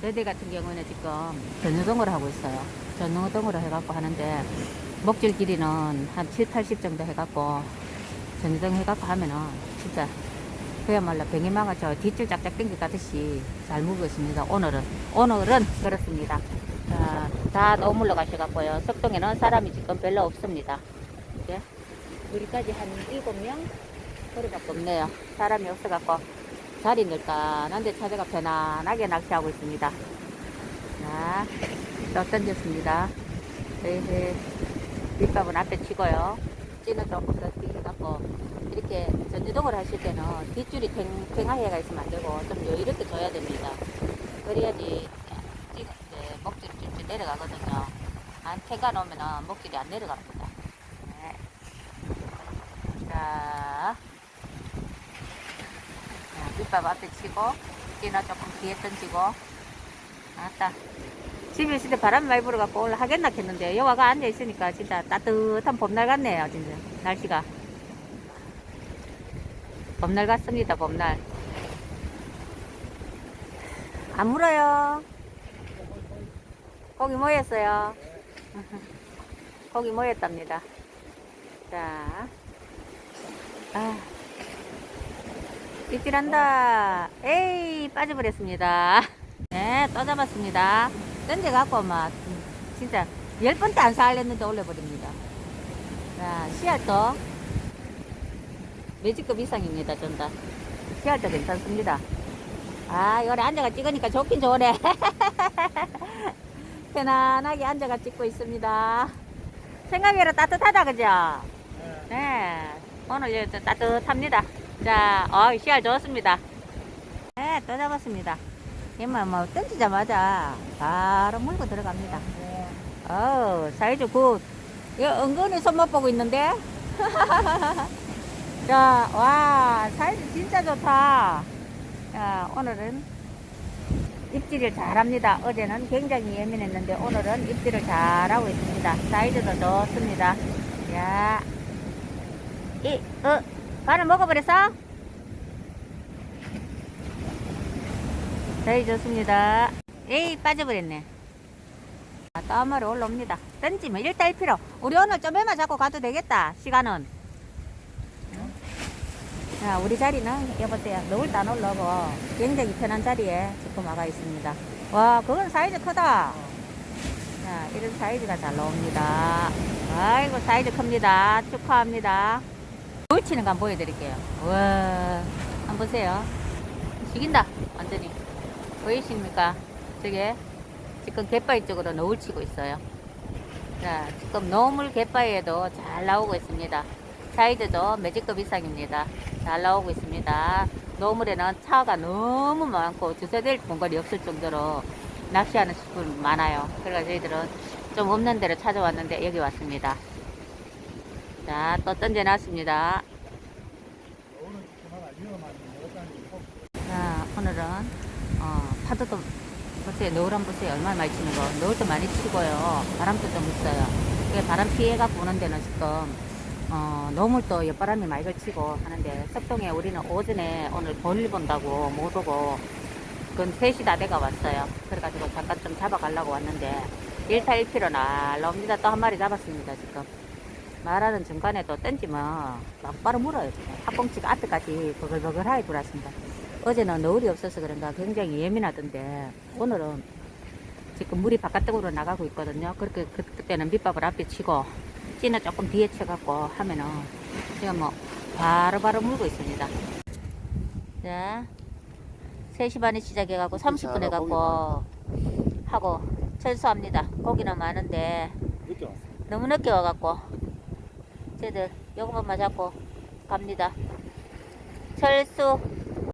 저희 같은 경우는 지금 전유동으로 하고 있어요. 전유동으로 해갖고 하는데 목줄 길이는 한 7, 80 정도 해갖고 전유동 해갖고 하면은 진짜 그야말로 병이망아 저 뒷줄 짝짝 당겨 가듯이 잘 무고 있습니다. 오늘은 오늘은 그렇습니다. 자, 다 너물러 가셔갖고요. 석동에는 사람이 지금 별로 없습니다. 이제 우리까지 한 일곱 명 거리밖에 없네요. 사람이 없어갖고 자리 늘까난데 찾아가 편안하게 낚시하고 있습니다. 자, 또 던졌습니다. 네, 밑밥은 앞에 치고요. 찌는 조금 더 뒤에 갖고 이렇게 전지동을 하실 때는 뒷줄이 탱, 탱하해가 있으면 안 되고 좀 여유롭게 줘야 됩니다. 그래야지 찌는 때 목줄이 쭉쭉 내려가거든요. 안 태가 놓으면 목줄이 안 내려갑니다. 네. 자, 자, 밑밥 앞에 치고 찌나 조금 뒤에 던지고. 아따. 집에 있을 때 바람 많이 불어갖고 오늘 하겠나 했는데 여와가 앉아있으니까 진짜 따뜻한 봄날 같네요 진짜. 날씨가. 봄날 같습니다 봄날. 안 물어요. 고기 모였어요. 고기 모였답니다. 자. 아. 입질한다 에이 빠져버렸습니다 네, 또 잡았습니다. 던져갖고, 막, 진짜, 열 번째 안 살렸는데 올려버립니다. 자, 씨알도, 매직급 이상입니다, 전다. 씨알도 괜찮습니다. 아, 요래 앉아가 찍으니까 좋긴 좋네. 편안하게 앉아가 찍고 있습니다. 생각외로 따뜻하다, 그죠? 네, 오늘 요 따뜻합니다. 자, 어, 씨알 좋습니다. 네, 또 잡았습니다. 이만 뭐 던지자마자 바로 물고 들어갑니다. 어우, 사이즈 굿. 이거 은근히 손맛 보고 있는데? 자, 와, 사이즈 진짜 좋다. 자, 오늘은 입질을 잘합니다. 어제는 굉장히 예민했는데 오늘은 입질을 잘하고 있습니다. 사이즈도 좋습니다. 야, 이, 어, 바로 먹어버렸어? 사이 좋습니다. 에이, 빠져버렸네. 아, 마리 올라옵니다. 던지면 일단 필요. 우리 오늘 좀 해만 잡고 가도 되겠다. 시간은. 자, 우리 자리는 여보세요. 노을도 안 올라오고 굉장히 편한 자리에 지금 와가 있습니다. 와, 그건 사이즈 크다. 자, 이런 사이즈가 잘 나옵니다. 아이고, 사이즈 큽니다. 축하합니다. 노을 치는 거 한번 보여드릴게요. 와, 한번 보세요. 죽인다. 완전히. 보이십니까? 저게 지금 갯바위 쪽으로 노을 치고 있어요. 자, 지금 노물 갯바위에도 잘 나오고 있습니다. 사이즈도 매직급 이상입니다. 잘 나오고 있습니다. 노물에는 차가 너무 많고 주세될 공간이 없을 정도로 낚시하는 식분 많아요. 그래서 저희들은 좀 없는 데로 찾아왔는데 여기 왔습니다. 자, 또 던져놨습니다. 자, 오늘은 어, 파도도 보세요. 노을 한번 보세요. 얼마나 많이 치는 거. 노을도 많이 치고요. 바람도 좀 있어요. 바람 피해가 부는 데는 지금 어, 노물도 옆바람이 많이 걸치고 하는데 석동에 우리는 오전에 오늘 볼일 본다고 못 오고 그건 3시 다 돼가 왔어요. 그래가지고 잠깐 좀 잡아가려고 왔는데 1타 1피로 날라옵니다. 또 한 마리 잡았습니다. 지금. 말하는 중간에 또 던지면 막바로 물어요. 지금. 합봉치가 앞에까지 버글버글하게 들어왔습니다. 어제는 노을이 없어서 그런가 굉장히 예민하던데 오늘은 지금 물이 바깥쪽으로 나가고 있거든요. 그렇게 그, 그때는 밑밥을 앞에 치고 찌는 조금 뒤에 쳐갖고 하면은 지금 뭐 바로 바로 물고 있습니다. 자, 3시 반에 시작해갖고 30분 해갖고 하고 철수합니다. 고기는 많은데. 너무 늦게 와갖고 저희들 요것만 잡고 갑니다. 철수